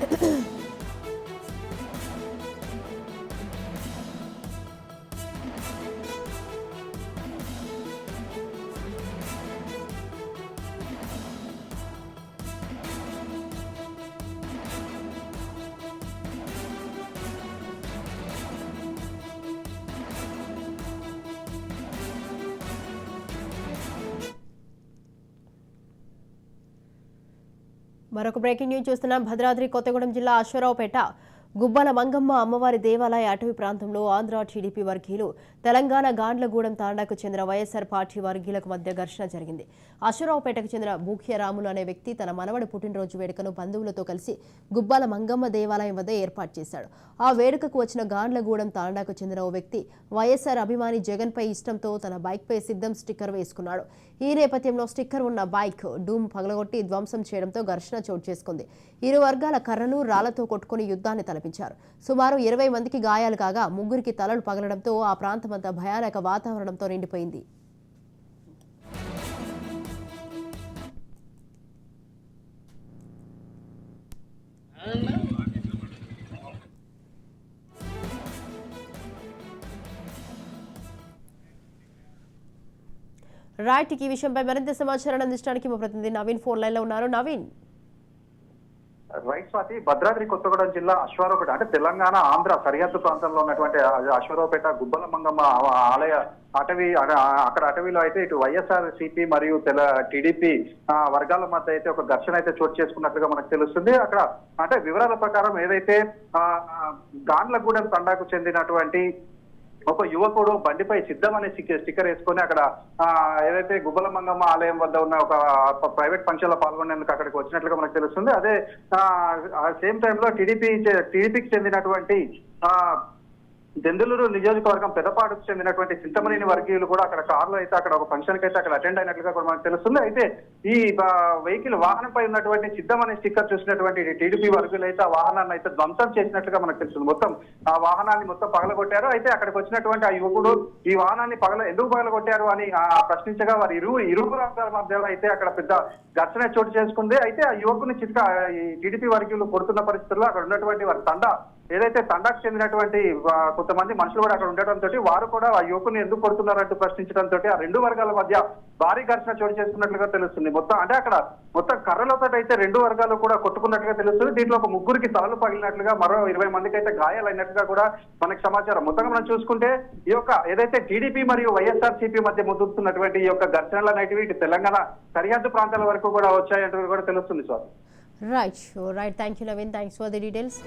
Ahem. మరొక breaking news చూస్తున్నాం. భద్రాద్రి కొత్తగూడెం జిల్లా అశ్వరావుపేట గుబ్బల మంగమ్మ అమ్మవారి దేవాలయ అటవీ ప్రాంతంలో ఆంధ్ర టీడీపీ వర్గీయులు తెలంగాణ గాండ్లగూడెం తాండాకు చెందిన వైఎస్ఆర్ పార్టీ వర్గీయులకు మధ్య ఘర్షణ జరిగింది. అశ్వరావుపేటకు చెందిన భూఖ్యరాములు అనే వ్యక్తి తన మనవడి పుట్టినరోజు వేడుకను బంధువులతో కలిసి గుబ్బాల మంగమ్మ దేవాలయం వద్ద ఏర్పాటు చేశాడు. ఆ వేడుకకు వచ్చిన గాండ్లగూడెం తాండాకు చెందిన ఓ వ్యక్తి వైఎస్ఆర్ అభిమాని జగన్పై ఇష్టంతో తన బైక్పై సిద్ధం స్టిక్కర్ వేసుకున్నాడు. ఈ నేపథ్యంలో స్టిక్కర్ ఉన్న బైక్ డూమ్ పగలగొట్టి ధ్వంసం చేయడంతో ఘర్షణ చోటు చేసుకుంది. ఇరు వర్గాల కర్రలు రాళ్ళతో కొట్టుకుని యుద్ధాన్ని తల తలపించారు సుమారు ఇరవై మందికి గాయాలు కాగా ముగ్గురికి తలలు పగలడంతో ఆ ప్రాంతమంతా భయానక వాతావరణంతో నిండిపోయింది. రైట్ ఈ విషయంపై మరింత సమాచారాన్ని అందించడానికి మా ప్రతినిధి నవీన్ ఫోన్ లైన్లో ఉన్నారు. నవీన్. రైట్ స్వాతి భద్రాద్రి కొత్తగూడెం జిల్లా అశ్వారావుపేట అంటే తెలంగాణ ఆంధ్ర సరిహద్దు ప్రాంతంలో ఉన్నటువంటి అశ్వారావుపేట గుబ్బల మంగమ్మ ఆలయ అటవీ అడ- అక్కడ అటవీలో అయితే ఇటు వైఎస్ఆర్ సిపి మరియు తెల టీడీపీ వర్గాల మధ్య అయితే ఒక ఘర్షణ అయితే చోటు చేసుకున్నట్లుగా మనకు తెలుస్తుంది. అక్కడ అంటే వివరాల ప్రకారం ఏదైతే ఆ, గాండ్లగూడెం తండాకు చెందినటువంటి ఒక యువకుడు బండిపై సిద్ధం అనే స్టిక్కర్ వేసుకొని అక్కడ ఏదైతే గుబ్బల మంగమ్మ ఆలయం వద్ద ఉన్న ఒక ప్రైవేట్ ఫంక్షన్లో పాల్గొనేందుకు అక్కడికి వచ్చినట్లుగా మనకు తెలుస్తుంది. అదే సేమ్ టైంలో టీడీపీ టీడీపీకి చెందినటువంటి ఆ దెందులూరు నియోజకవర్గం పెదపాడుకు చెందినటువంటి చింతమనేని వర్గీయులు కూడా అక్కడ కార్లో అయితే అక్కడ ఒక ఫంక్షన్కి అయితే అక్కడ అటెండ్ అయినట్లుగా కూడా మనకు తెలుస్తుంది. అయితే ఈ వెహికల్ వాహనంపై ఉన్నటువంటి సిద్ధం అనే స్టిక్కర్ చూసినటువంటి టీడీపీ వర్గీయులు అయితే ఆ వాహనాన్ని అయితే ధ్వంసం చేసినట్లుగా మనకు తెలుస్తుంది. మొత్తం ఆ వాహనాన్ని మొత్తం పగలగొట్టారు. అయితే అక్కడికి వచ్చినటువంటి ఆ యువకుడు ఈ వాహనాన్ని పగల ఎందుకు పగలగొట్టారు అని ప్రశ్నించగా వారి ఇరు ఇరువురు రాష్ట్రాల మధ్యలో అయితే అక్కడ పెద్ద ఘర్షణ చోటు చేసుకుంది. అయితే ఆ యువకుని చిట్క ఈ టీడీపీ వర్గీయులు కొడుతున్న పరిస్థితుల్లో అక్కడ ఉన్నటువంటి వారి తండ ఏదైతే తండాకు చెందినటువంటి కొంతమంది మనుషులు కూడా అక్కడ ఉండటంతో వారు కూడా ఆ యువకుని ఎందుకు కొడుతున్నారంటూ ప్రశ్నించడంతో ఆ రెండు వర్గాల మధ్య భారీ ఘర్షణ చోటు చేసుకున్నట్లుగా తెలుస్తుంది. మొత్తం అంటే అక్కడ మొత్తం కర్రలతో అయితే రెండు వర్గాలు కూడా కొట్టుకున్నట్లుగా తెలుస్తుంది. దీంట్లో ఒక ముగ్గురికి తలలు పగిలినట్లుగా మరో ఇరవై మందికి అయితే గాయాలైనట్లుగా కూడా మనకు సమాచారం. మొత్తంగా మనం చూసుకుంటే ఈ యొక్క ఏదైతే టీడీపీ మరియు వైఎస్ఆర్ సిపి మధ్య ముదురుతున్నటువంటి ఈ యొక్క ఘర్షణలు అనేటివి ఇటు తెలంగాణ సరిహద్దు ప్రాంతాల వరకు కూడా వచ్చాయంటూ కూడా తెలుస్తుంది sir right right thank you Naveen thanks for the details